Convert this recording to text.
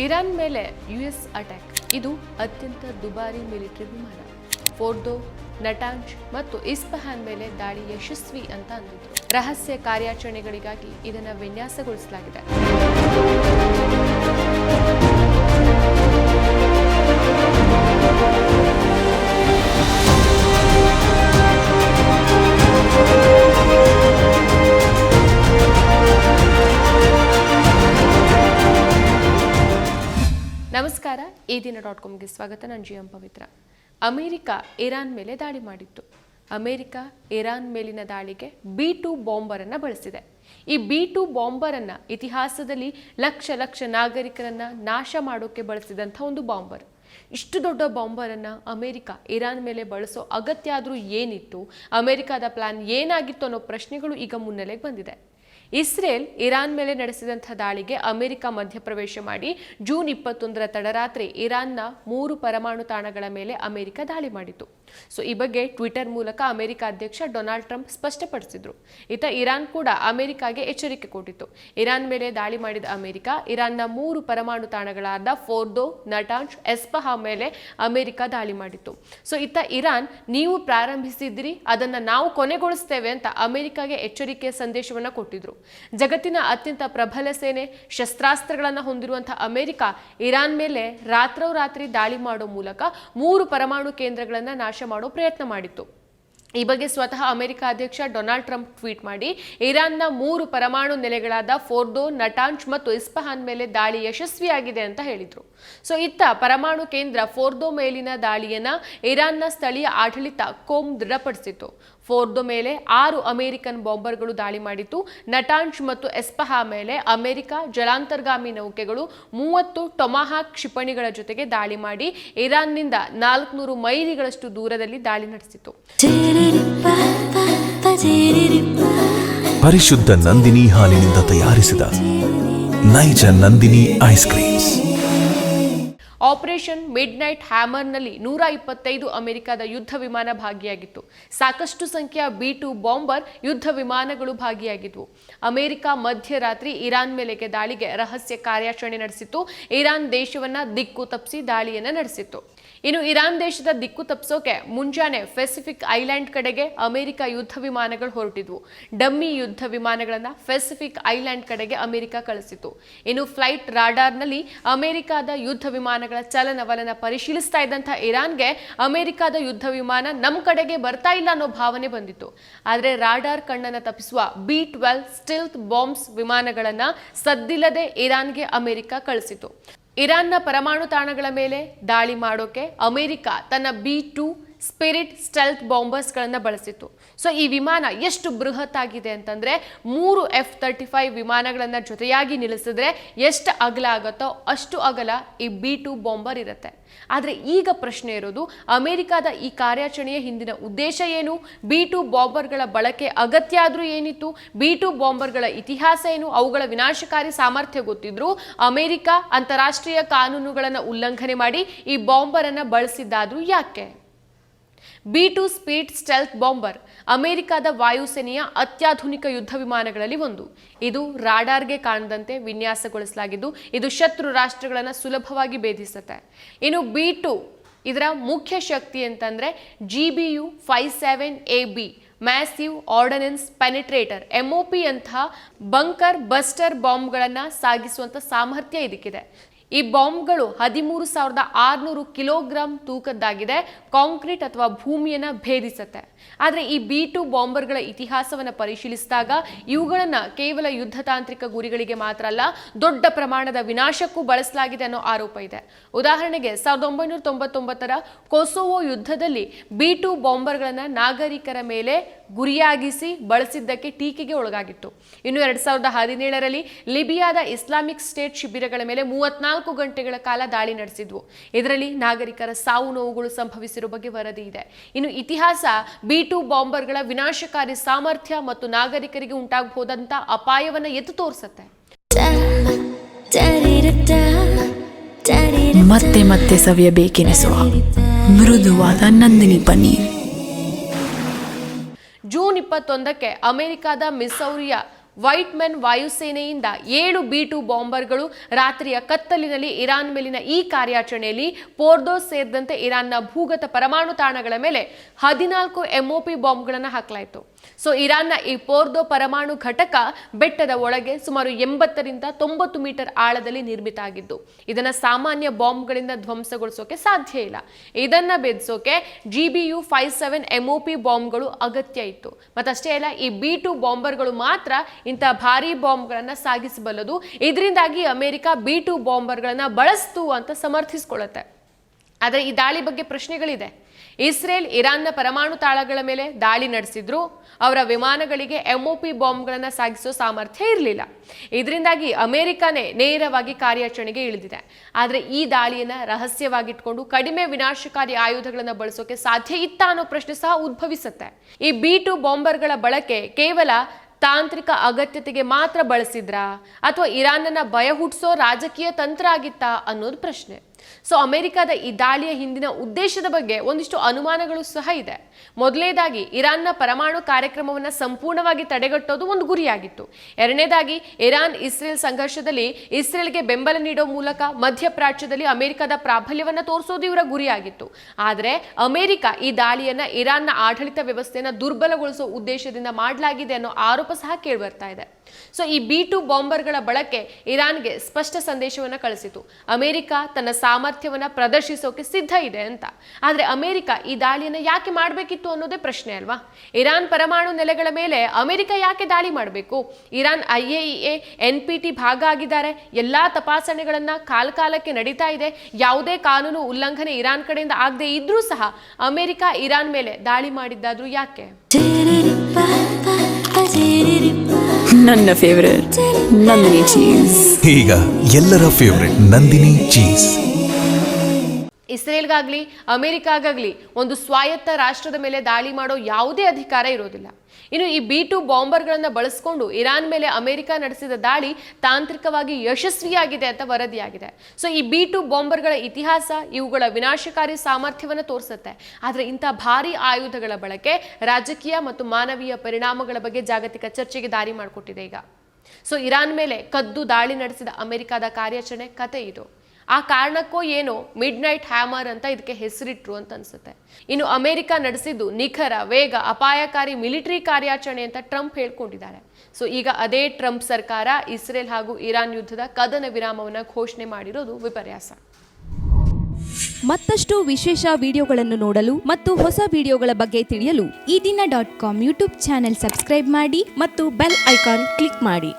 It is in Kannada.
ಇರಾನ್ ಮೇಲೆ ಯುಎಸ್ ಅಟ್ಯಾಕ್. ಇದು ಅತ್ಯಂತ ದುಬಾರಿ ಮಿಲಿಟರಿ ವಿಮಾನ. ಫೋರ್ದೋ ನಟಾಂಜ್ ಮತ್ತು ಇಸ್ಪಹಾನ್ ಮೇಲೆ ದಾಳಿ ಯಶಸ್ವಿ ಅಂತ ಅಂದಿದ್ರು. ರಹಸ್ಯ ಕಾರ್ಯಾಚರಣೆಗಳಿಗಾಗಿ ಇದನ್ನು ವಿನ್ಯಾಸಗೊಳಿಸಲಾಗಿದೆ. ನಮಸ್ಕಾರ, ಈ ದಿನ ಡಾಟ್ ಕಾಮ್ಗೆ ಸ್ವಾಗತ, ನಾನು G M Pavitra. America, Iran ಮೇಲೆ ದಾಳಿ ಮಾಡಿತ್ತು. ಅಮೆರಿಕ, ಇರಾನ್ ಮೇಲಿನ ದಾಳಿಗೆ ಬಿ ಟು ಬಾಂಬರನ್ನು ಬಳಸಿದೆ. ಈ ಬಿ ಟು ಬಾಂಬರನ್ನು ಇತಿಹಾಸದಲ್ಲಿ ಲಕ್ಷ ಲಕ್ಷ ನಾಗರಿಕರನ್ನು ನಾಶ ಮಾಡೋಕ್ಕೆ ಬಳಸಿದಂಥ ಒಂದು ಬಾಂಬರ್. ಇಷ್ಟು ದೊಡ್ಡ ಬಾಂಬರನ್ನು ಅಮೆರಿಕ, ಇರಾನ್ ಮೇಲೆ ಬಳಸೋ ಅಗತ್ಯ ಆದರೂ ಏನಿತ್ತು, ಅಮೆರಿಕದ ಪ್ಲಾನ್ ಏನಾಗಿತ್ತು ಅನ್ನೋ ಪ್ರಶ್ನೆಗಳು ಈಗ ಮುನ್ನೆಲೆಗೆ ಬಂದಿದೆ. ಇಸ್ರೇಲ್ ಇರಾನ್ ಮೇಲೆ ನಡೆಸಿದಂಥ ದಾಳಿಗೆ ಅಮೆರಿಕ ಮಧ್ಯಪ್ರವೇಶ ಮಾಡಿ ಜೂನ್ ಇಪ್ಪತ್ತೊಂದರ ತಡರಾತ್ರಿ ಇರಾನ್ನ ಮೂರು ಪರಮಾಣು ತಾಣಗಳ ಮೇಲೆ ಅಮೆರಿಕ ದಾಳಿ ಮಾಡಿತು. ಸೊ ಈ ಬಗ್ಗೆ ಟ್ವಿಟರ್ ಮೂಲಕ ಅಮೆರಿಕ ಅಧ್ಯಕ್ಷ ಡೊನಾಲ್ಡ್ ಟ್ರಂಪ್ ಸ್ಪಷ್ಟಪಡಿಸಿದ್ರು. ಇತ ಇರಾನ್ ಕೂಡ ಅಮೆರಿಕಾಗೆ ಎಚ್ಚರಿಕೆ ಕೊಟ್ಟಿತ್ತು. ಇರಾನ್ ಮೇಲೆ ದಾಳಿ ಮಾಡಿದ ಅಮೆರಿಕ, ಇರಾನ್ನ ಮೂರು ಪರಮಾಣು ತಾಣಗಳಾದ ಫೋರ್ದೋ, ನಟಾಂಜ್, ಎಸ್ಪಹಾ ಮೇಲೆ ಅಮೆರಿಕ ದಾಳಿ ಮಾಡಿತ್ತು. ಸೊ ಇತ್ತ ಇರಾನ್, ನೀವು ಪ್ರಾರಂಭಿಸಿದ್ರಿ, ಅದನ್ನ ನಾವು ಕೊನೆಗೊಳಿಸ್ತೇವೆ ಅಂತ ಅಮೆರಿಕಾಗೆ ಎಚ್ಚರಿಕೆ ಸಂದೇಶವನ್ನ ಕೊಟ್ಟಿದ್ರು. ಜಗತ್ತಿನ ಅತ್ಯಂತ ಪ್ರಬಲ ಸೇನೆ, ಶಸ್ತ್ರಾಸ್ತ್ರಗಳನ್ನು ಹೊಂದಿರುವಂತಹ ಅಮೆರಿಕ, ಇರಾನ್ ಮೇಲೆ ರಾತ್ರೋರಾತ್ರಿ ದಾಳಿ ಮಾಡೋ ಮೂಲಕ ಮೂರು ಪರಮಾಣು ಕೇಂದ್ರಗಳನ್ನು ನಾಶ ಮಾಡೋ ಪ್ರಯತ್ನ ಮಾಡಿತ್ತು. ಈ ಬಗ್ಗೆ ಸ್ವತಃ ಅಮೆರಿಕ ಅಧ್ಯಕ್ಷ ಡೊನಾಲ್ಡ್ ಟ್ರಂಪ್ ಟ್ವೀಟ್ ಮಾಡಿ, ಇರಾನ್ನ ಮೂರು ಪರಮಾಣು ನೆಲೆಗಳಾದ ಫೋರ್ದೋ ನಟಾಂಚ್ ಮತ್ತು ಇಸ್ಪಹಾನ್ ಮೇಲೆ ದಾಳಿ ಯಶಸ್ವಿಯಾಗಿದೆ ಅಂತ ಹೇಳಿದರು. ಸೊ, ಇತ್ತ ಪರಮಾಣು ಕೇಂದ್ರ ಫೋರ್ದೋ ಮೇಲಿನ ದಾಳಿಯನ್ನ ಇರಾನ್ನ ಸ್ಥಳೀಯ ಆಡಳಿತ ಕೋಮ್ ದೃಢಪಡಿಸಿತು ಫೋರ್ದೋ ಮೇಲೆ ಆರು ಅಮೆರಿಕನ್ ಬಾಂಬರ್ಗಳು ದಾಳಿ ಮಾಡಿತ್ತು. ನಟಾಂಜ್ ಮತ್ತು ಎಸ್ಪಹಾ ಮೇಲೆ ಅಮೆರಿಕ ಜಲಾಂತರ್ಗಾಮಿ ನೌಕೆಗಳು ಮೂವತ್ತು ಟೊಮಾಹಾ ಕ್ಷಿಪಣಿಗಳ ಜೊತೆಗೆ ದಾಳಿ ಮಾಡಿ ಇರಾನ್ನಿಂದ ನಾಲ್ಕುನೂರು ಮೈಲಿಗಳಷ್ಟು ದೂರದಲ್ಲಿ ದಾಳಿ ನಡೆಸಿತು ಪರಿಶುದ್ಧ ನಂದಿನಿ ಹಾಲಿನಿಂದ ತಯಾರಿಸಿದ ನೈಜ Nandini ice creams. Operation midnight ಹ್ಯಾಮರ್ನಲ್ಲಿ ನೂರ ಇಪ್ಪತ್ತೈದು ಅಮೆರಿಕದ ಯುದ್ಧ ವಿಮಾನ ಭಾಗಿಯಾಗಿತ್ತು. ಸಾಕಷ್ಟು ಸಂಖ್ಯೆಯ ಬಿ ಟು ಬಾಂಬರ್ ಯುದ್ಧ ವಿಮಾನಗಳು ಭಾಗಿಯಾಗಿದ್ವು. ಅಮೆರಿಕ ಮಧ್ಯರಾತ್ರಿ ಇರಾನ್ ಮೇಲೆಗೆ ದಾಳಿಗೆ ರಹಸ್ಯ ಕಾರ್ಯಾಚರಣೆ ನಡೆಸಿತ್ತು. ಇರಾನ್ ದೇಶವನ್ನ ದಿಕ್ಕು ತಪ್ಪಿಸಿ ದಾಳಿಯನ್ನ ನಡೆಸಿತ್ತು. ಇನ್ನು ಇರಾನ್ ದೇಶದ ದಿಕ್ಕು ತಪ್ಪಿಸೋಕೆ ಮುಂಜಾನೆ ಪೆಸಿಫಿಕ್ ಐಲ್ಯಾಂಡ್ ಕಡೆಗೆ ಅಮೆರಿಕ ಯುದ್ಧ ವಿಮಾನಗಳು ಹೊರಟಿದ್ವು. ಡಮ್ಮಿ ಯುದ್ಧ ವಿಮಾನಗಳನ್ನು ಪೆಸಿಫಿಕ್ ಐಲ್ಯಾಂಡ್ ಕಡೆಗೆ ಅಮೆರಿಕ ಕಳಿಸಿತು ಇನ್ನು ಫ್ಲೈಟ್ ರಾಡಾರ್ನಲ್ಲಿ ಅಮೆರಿಕದ ಯುದ್ಧ ವಿಮಾನಗಳ ಚಲನವಲನ ಪರಿಶೀಲಿಸ್ತಾ ಇದ್ದಂಥ ಇರಾನ್ಗೆ ಅಮೆರಿಕದ ಯುದ್ಧ ವಿಮಾನ ನಮ್ಮ ಕಡೆಗೆ ಬರ್ತಾ ಇಲ್ಲ ಅನ್ನೋ ಭಾವನೆ ಬಂದಿತ್ತು. ಆದರೆ ರಾಡಾರ್ ಕಣ್ಣನ್ನ ತಪ್ಪಿಸುವ ಬಿ ಟ್ವೆಲ್ ಸ್ಟಿಲ್ತ್ ಬಾಂಬ್ಸ್ ವಿಮಾನಗಳನ್ನು ಸದ್ದಿಲ್ಲದೆ ಇರಾನ್ಗೆ ಅಮೆರಿಕ ಕಳಿಸಿತು ಇರಾನ್ನ ಪರಮಾಣು ತಾಣಗಳ ಮೇಲೆ ದಾಳಿ ಮಾಡೋಕೆ ಅಮೆರಿಕ ತನ್ನ ಬಿ ಟು ಸ್ಪಿರಿಟ್ ಸ್ಟೆಲ್ತ್ ಬಾಂಬರ್ಸ್ಗಳನ್ನು ಬಳಸಿತ್ತು. ಸೊ ಈ ವಿಮಾನ ಎಷ್ಟು ಬೃಹತ್ ಆಗಿದೆ ಅಂತಂದ್ರೆ ಮೂರು ಎಫ್ ತರ್ಟಿ ಫೈವ್ ವಿಮಾನಗಳನ್ನು ಜೊತೆಯಾಗಿ ನಿಲ್ಲಿಸಿದ್ರೆ ಎಷ್ಟು ಅಗಲ ಆಗುತ್ತೋ ಅಷ್ಟು ಅಗಲ ಈ ಬಿ ಟು ಬಾಂಬರ್ ಇರುತ್ತೆ. ಆದರೆ ಈಗ ಪ್ರಶ್ನೆ ಇರೋದು, ಅಮೆರಿಕದ ಈ ಕಾರ್ಯಾಚರಣೆಯ ಹಿಂದಿನ ಉದ್ದೇಶ ಏನು? ಬಿ ಟು ಬಾಂಬರ್ಗಳ ಬಳಕೆ ಅಗತ್ಯ ಆದರೂ ಏನಿತ್ತು? ಬಿ ಟು ಬಾಂಬರ್ಗಳ ಇತಿಹಾಸ ಏನು? ಅವುಗಳ ವಿನಾಶಕಾರಿ ಸಾಮರ್ಥ್ಯ ಗೊತ್ತಿದ್ರು? ಅಮೆರಿಕ ಅಂತಾರಾಷ್ಟ್ರೀಯ ಕಾನೂನುಗಳನ್ನು ಉಲ್ಲಂಘನೆ ಮಾಡಿ ಈ ಬಾಂಬರನ್ನು ಬಳಸಿದ್ದಾದ್ರೂ ಯಾಕೆ? B two speed stealth bomber ಅಮೆರಿಕದ ವಾಯುಸೇನೆಯ ಅತ್ಯಾಧುನಿಕ ಯುದ್ಧ ವಿಮಾನಗಳಲ್ಲಿ ಒಂದು. ಇದು ರಾಡಾರ್ಗೆ ಕಾಣದಂತೆ ವಿನ್ಯಾಸಗೊಳಿಸಲಾಗಿದ್ದು, ಇದು ಶತ್ರು ರಾಷ್ಟ್ರಗಳನ್ನು ಸುಲಭವಾಗಿ ಭೇದಿಸುತ್ತೆ. ಇನ್ನು ಬಿ ಟು ಇದರ ಮುಖ್ಯ ಶಕ್ತಿ ಅಂತಂದರೆ G B U seven A B massive ordnance penetrator MOP ಅಂತಹ ಬಂಕರ್ ಬಸ್ಟರ್ ಬಾಂಬ್ಗಳನ್ನು ಸಾಗಿಸುವಂಥ ಸಾಮರ್ಥ್ಯ ಇದಕ್ಕಿದೆ. ಈ ಬಾಂಬ್ಗಳು ಹದಿಮೂರು ಸಾವಿರದ ಆರುನೂರು ಕಿಲೋಗ್ರಾಂ ತೂಕದ್ದಾಗಿದೆ. ಕಾಂಕ್ರೀಟ್ ಅಥವಾ ಭೂಮಿಯನ್ನು ಭೇದಿಸುತ್ತೆ. ಆದರೆ ಈ ಬಿ ಟು ಬಾಂಬರ್ಗಳ ಇತಿಹಾಸವನ್ನು ಪರಿಶೀಲಿಸಿದಾಗ ಇವುಗಳನ್ನು ಕೇವಲ ಯುದ್ಧ ತಾಂತ್ರಿಕ ಗುರಿಗಳಿಗೆ ಮಾತ್ರ ಅಲ್ಲ, ದೊಡ್ಡ ಪ್ರಮಾಣದ ವಿನಾಶಕ್ಕೂ ಬಳಸಲಾಗಿದೆ ಅನ್ನೋ ಆರೋಪ ಇದೆ. ಉದಾಹರಣೆಗೆ ಸಾವಿರದ ಒಂಬೈನೂರ ತೊಂಬತ್ತೊಂಬತ್ತರ ಕೊಸೋವೋ ಯುದ್ಧದಲ್ಲಿ ಬಿ ಟು ಬಾಂಬರ್ಗಳನ್ನು ನಾಗರಿಕರ ಮೇಲೆ ಗುರಿಯಾಗಿಸಿ ಬಳಸಿದ್ದಕ್ಕೆ ಟೀಕೆಗೆ ಒಳಗಾಗಿತ್ತು. ಇನ್ನು ಎರಡ್ ಸಾವಿರದ ಹದಿನೇಳರಲ್ಲಿ ಲಿಬಿಯಾದ ಇಸ್ಲಾಮಿಕ್ ಸ್ಟೇಟ್ ಶಿಬಿರಗಳ ಮೇಲೆ ಮೂವತ್ನಾಲ್ಕು ಗಂಟೆಗಳ ಕಾಲ ದಾಳಿ ನಡೆಸಿದ್ವು. ಇದರಲ್ಲಿ ನಾಗರಿಕರ ಸಾವು ನೋವುಗಳು ಸಂಭವಿಸಿರುವ ಬಗ್ಗೆ ವರದಿ ಇದೆ. ಇನ್ನು ಇತಿಹಾಸ, ಬಿ ಟು ಬಾಂಬರ್ಗಳ ವಿನಾಶಕಾರಿ ಸಾಮರ್ಥ್ಯ ಮತ್ತು ನಾಗರಿಕರಿಗೆ ಉಂಟಾಗಬಹುದಂತ ಅಪಾಯವನ್ನ ಎತ್ತು ತೋರಿಸುತ್ತೆ. ಮತ್ತೆ ಮತ್ತೆ ಸವಿಯಬೇಕೆನಿಸುವ ಮೃದುವಾದ ನಂದಿನಿ ಪನ್ನೀರ್. ಇಪ್ಪತ್ತೊಂದಕ್ಕೆ ಅಮೆರಿಕದ ಮಿಸೌರಿಯ ವೈಟ್ ಮೆನ್ ವಾಯುಸೇನೆಯಿಂದ ಏಳು ಬಿ ಟು ಬಾಂಬರ್ಗಳು ರಾತ್ರಿಯ ಕತ್ತಲಿನಲ್ಲಿ ಇರಾನ್ ಮೇಲಿನ ಈ ಕಾರ್ಯಾಚರಣೆಯಲ್ಲಿ ಪೋರ್ದೋಸ್ ಸೇರಿದಂತೆ ಇರಾನ್ನ ಭೂಗತ ಪರಮಾಣು ತಾಣಗಳ ಮೇಲೆ ಹದಿನಾಲ್ಕು ಎಂಒಪಿ ಬಾಂಬ್ಗಳನ್ನು ಹಾಕಲಾಯಿತು. ಸೊ ಇರಾನ್ನ ಈ ಪೋರ್ದೋ ಪರಮಾಣು ಘಟಕ ಬೆಟ್ಟದ ಒಳಗೆ ಸುಮಾರು ಎಂಬತ್ತರಿಂದ ತೊಂಬತ್ತು ಮೀಟರ್ ಆಳದಲ್ಲಿ ನಿರ್ಮಿತ ಆಗಿದ್ದು, ಇದನ್ನ ಸಾಮಾನ್ಯ ಬಾಂಬ್ಗಳಿಂದ ಧ್ವಂಸಗೊಳಿಸೋಕೆ ಸಾಧ್ಯ ಇಲ್ಲ. ಇದನ್ನ ಬೆದಸೋಕೆ G B U five seven MOP ಬಾಂಬ್ಗಳು ಅಗತ್ಯ ಇತ್ತು. ಮತ್ತಷ್ಟೇ ಅಲ್ಲ, ಈ ಬಿ ಟು ಬಾಂಬರ್ಗಳು ಮಾತ್ರ ಇಂಥ ಭಾರಿ ಬಾಂಬ್ಗಳನ್ನ ಸಾಗಿಸಬಲ್ಲದು. ಇದರಿಂದಾಗಿ ಅಮೆರಿಕ ಬಿ ಟು ಬಾಂಬರ್ಗಳನ್ನ ಬಳಸ್ತು ಅಂತ ಸಮರ್ಥಿಸ್ಕೊಳ್ಳುತ್ತೆ. ಆದರೆ ಈ ದಾಳಿ ಬಗ್ಗೆ ಪ್ರಶ್ನೆಗಳಿದೆ. ಇಸ್ರೇಲ್ ಇರಾನ್ನ ಪರಮಾಣು ತಾಳಗಳ ಮೇಲೆ ದಾಳಿ ನಡೆಸಿದ್ರು. ಅವರ ವಿಮಾನಗಳಿಗೆ ಎಂಒಪಿ ಬಾಂಬ್ಗಳನ್ನು ಸಾಗಿಸೋ ಸಾಮರ್ಥ್ಯ ಇರಲಿಲ್ಲ. ಇದರಿಂದಾಗಿ ಅಮೆರಿಕನೇ ನೇರವಾಗಿ ಕಾರ್ಯಾಚರಣೆಗೆ ಇಳಿದಿದೆ. ಆದರೆ ಈ ದಾಳಿಯನ್ನ ರಹಸ್ಯವಾಗಿಟ್ಕೊಂಡು ಕಡಿಮೆ ವಿನಾಶಕಾರಿ ಆಯುಧಗಳನ್ನು ಬಳಸೋಕೆ ಸಾಧ್ಯ ಇತ್ತ ಅನ್ನೋ ಪ್ರಶ್ನೆ ಸಹ ಉದ್ಭವಿಸುತ್ತೆ. ಈ ಬಿ ಟು ಬಾಂಬರ್ಗಳ ಬಳಕೆ ಕೇವಲ ತಾಂತ್ರಿಕ ಅಗತ್ಯತೆಗೆ ಮಾತ್ರ ಬಳಸಿದ್ರಾ? ಅಥವಾ ಇರಾನ್ನ ಭಯ ಹುಟ್ಟಿಸೋ ರಾಜಕೀಯ ತಂತ್ರ ಆಗಿತ್ತಾ ಅನ್ನೋದು ಪ್ರಶ್ನೆ. ಸೊ ಅಮೆರಿಕದ ಈ ದಾಳಿಯ ಹಿಂದಿನ ಉದ್ದೇಶದ ಬಗ್ಗೆ ಒಂದಿಷ್ಟು ಅನುಮಾನಗಳು ಸಹ ಇದೆ. ಮೊದಲನೇದಾಗಿ ಇರಾನ್ನ ಪರಮಾಣು ಕಾರ್ಯಕ್ರಮವನ್ನು ಸಂಪೂರ್ಣವಾಗಿ ತಡೆಗಟ್ಟೋದು ಒಂದು ಗುರಿಯಾಗಿತ್ತು. ಎರಡನೇದಾಗಿ ಇರಾನ್ ಇಸ್ರೇಲ್ ಸಂಘರ್ಷದಲ್ಲಿ ಇಸ್ರೇಲ್ಗೆ ಬೆಂಬಲ ನೀಡೋ ಮೂಲಕ ಮಧ್ಯಪ್ರಾಚ್ಯದಲ್ಲಿ ಅಮೆರಿಕದ ಪ್ರಾಬಲ್ಯವನ್ನ ತೋರಿಸೋದು ಇವರ ಗುರಿಯಾಗಿತ್ತು. ಆದರೆ ಅಮೆರಿಕ ಈ ದಾಳಿಯನ್ನ ಇರಾನ್ನ ಆಡಳಿತ ವ್ಯವಸ್ಥೆಯನ್ನು ದುರ್ಬಲಗೊಳಿಸೋ ಉದ್ದೇಶದಿಂದ ಮಾಡಲಾಗಿದೆ ಅನ್ನೋ ಆರೋಪ ಸಹ ಕೇಳಿಬರ್ತಾ ಇದೆ. ಸೊ ಈ ಬಿ ಟು ಬಾಂಬರ್ಗಳ ಬಳಕೆ ಇರಾನ್ಗೆ ಸ್ಪಷ್ಟ ಸಂದೇಶವನ್ನ ಕಳಿಸಿತು. ಅಮೆರಿಕ ತನ್ನ ಸಾಮರ್ಥ್ಯವನ್ನ ಪ್ರದರ್ಶಿಸೋಕೆ ಸಿದ್ಧ ಇದೆ ಅಂತ. ಆದ್ರೆ ಅಮೆರಿಕ ಈ ದಾಳಿಯನ್ನು ಯಾಕೆ ಮಾಡಬೇಕಿತ್ತು ಅನ್ನೋದೇ ಪ್ರಶ್ನೆ ಅಲ್ವಾ? ಇರಾನ್ ಪರಮಾಣು ನೆಲೆಗಳ ಮೇಲೆ ಅಮೆರಿಕ ಯಾಕೆ ದಾಳಿ ಮಾಡಬೇಕು? Iran I A N P T ಭಾಗ ಆಗಿದ್ದಾರೆ ಎಲ್ಲ ತಪಾಸಣೆಗಳನ್ನ ಕಾಲಕಾಲಕ್ಕೆ ನಡೀತಾ ಇದೆ. ಯಾವುದೇ ಕಾನೂನು ಉಲ್ಲಂಘನೆ ಇರಾನ್ ಕಡೆಯಿಂದ ಆಗದೆ ಇದ್ರೂ ಸಹ ಅಮೆರಿಕ ಇರಾನ್ ಮೇಲೆ ದಾಳಿ ಮಾಡಿದ್ದಾದ್ರೂ ಯಾಕೆ? ನನ್ನ ಫೇವರೇಟ್ ನಂದಿನಿ ಚೀಸ್ ಈಗ ಎಲ್ಲರ ಫೇವರೆಟ್ ನಂದಿನಿ ಚೀಸ್ ಇಸ್ರೇಲ್ಗಾಗ್ಲಿ, ಅಮೆರಿಕಾಗಾಗ್ಲಿ ಒಂದು ಸ್ವಾಯತ್ತ ರಾಷ್ಟ್ರದ ಮೇಲೆ ದಾಳಿ ಮಾಡೋ ಯಾವುದೇ ಅಧಿಕಾರ ಇರೋದಿಲ್ಲ. ಇನ್ನು ಈ ಬಿ ಟು ಬಾಂಬರ್ಗಳನ್ನು ಬಳಸಿಕೊಂಡು ಇರಾನ್ ಮೇಲೆ ಅಮೆರಿಕ ನಡೆಸಿದ ದಾಳಿ ತಾಂತ್ರಿಕವಾಗಿ ಯಶಸ್ವಿಯಾಗಿದೆ ಅಂತ ವರದಿಯಾಗಿದೆ. ಸೊ ಈ ಬಿ ಟು ಬಾಂಬರ್ಗಳ ಇತಿಹಾಸ, ಇವುಗಳ ವಿನಾಶಕಾರಿ ಸಾಮರ್ಥ್ಯವನ್ನು ತೋರಿಸುತ್ತೆ. ಆದರೆ ಇಂಥ ಭಾರಿ ಆಯುಧಗಳ ಬಳಕೆ ರಾಜಕೀಯ ಮತ್ತು ಮಾನವೀಯ ಪರಿಣಾಮಗಳ ಬಗ್ಗೆ ಜಾಗತಿಕ ಚರ್ಚೆಗೆ ದಾರಿ ಮಾಡಿಕೊಟ್ಟಿದೆ ಈಗ. ಸೊ ಇರಾನ್ ಮೇಲೆ ಕದ್ದು ದಾಳಿ ನಡೆಸಿದ ಅಮೆರಿಕದ ಕಾರ್ಯಾಚರಣೆ ಕತೆ ಇದು. ಆ ಕಾರಣಕ್ಕೋ ಏನೋ ಮಿಡ್ ನೈಟ್ ಹ್ಯಾಮರ್ ಅಂತ ಇದಕ್ಕೆ ಹೆಸರಿಟ್ರು ಅಂತ ಅನ್ಸುತ್ತೆ. ಇನ್ನು ಅಮೆರಿಕ ನಡೆಸಿದ್ದು ನಿಖರ, ವೇಗ, ಅಪಾಯಕಾರಿ ಮಿಲಿಟರಿ ಕಾರ್ಯಾಚರಣೆ ಅಂತ ಟ್ರಂಪ್ ಹೇಳ್ಕೊಂಡಿದ್ದಾರೆ. ಸೊ, ಈಗ ಅದೇ ಟ್ರಂಪ್ ಸರ್ಕಾರ ಇಸ್ರೇಲ್ ಹಾಗೂ ಇರಾನ್ ಯುದ್ಧದ ಕದನ ವಿರಾಮವನ್ನು ಘೋಷಣೆ ಮಾಡಿರೋದು ವಿಪರ್ಯಾಸ. ಮತ್ತಷ್ಟು ವಿಶೇಷ ವಿಡಿಯೋಗಳನ್ನು ನೋಡಲು ಮತ್ತು ಹೊಸ ವಿಡಿಯೋಗಳ ಬಗ್ಗೆ ತಿಳಿಯಲು ಈ ದಿನ dot com YouTube channel subscribe ಮಾಡಿ ಮತ್ತು ಬೆಲ್ ಐಕಾನ್ ಕ್ಲಿಕ್ ಮಾಡಿ.